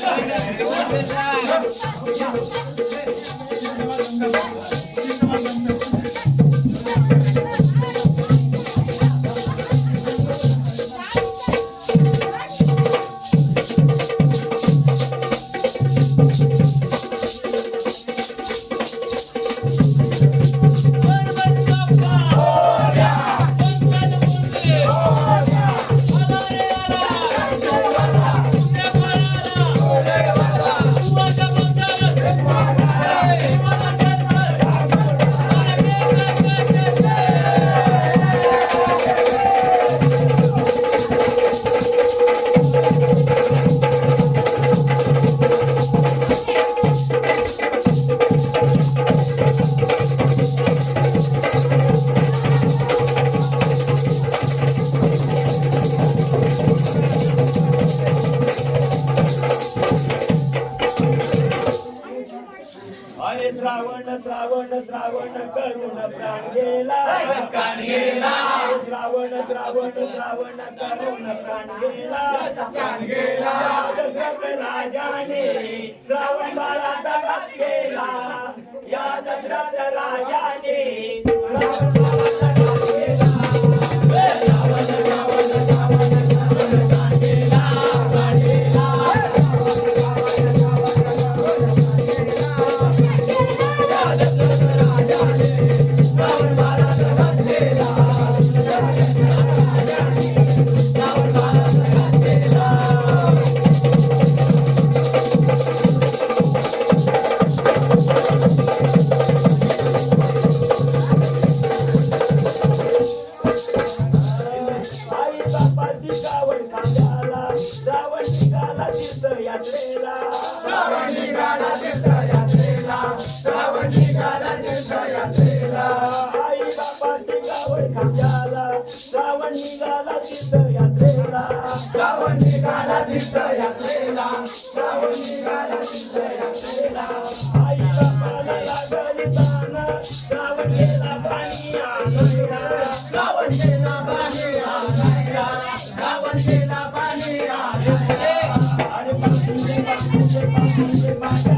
Thank you. Shravan Shravan Shravan करून प्राण गेला. प्राण गेला. श्रावण श्रावण श्रावण करून प्राण गेला. प्राण गेला. दशरथ राजाने श्रावण बाळाचा घात केला. या दशरथ राजाने श्रावण बापाची गावण खांद्याला श्रावण निघाला तीर्थ यात्रेला. श्रावण निघाला तीर्थ यात्रेला श्रावण निघाला तीर्थ यात्रेला. आई बापाची गावण खांद्याला श्रावण निघाला तीर्थ यात्रेला. श्रावण निघाला तीर्थ यात्रेला श्रावण निघाला तीर्थ यात्रेला. आई बापाला लागली तान श्रावण गेला पाणी आणायला. Christ.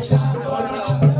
Thank you.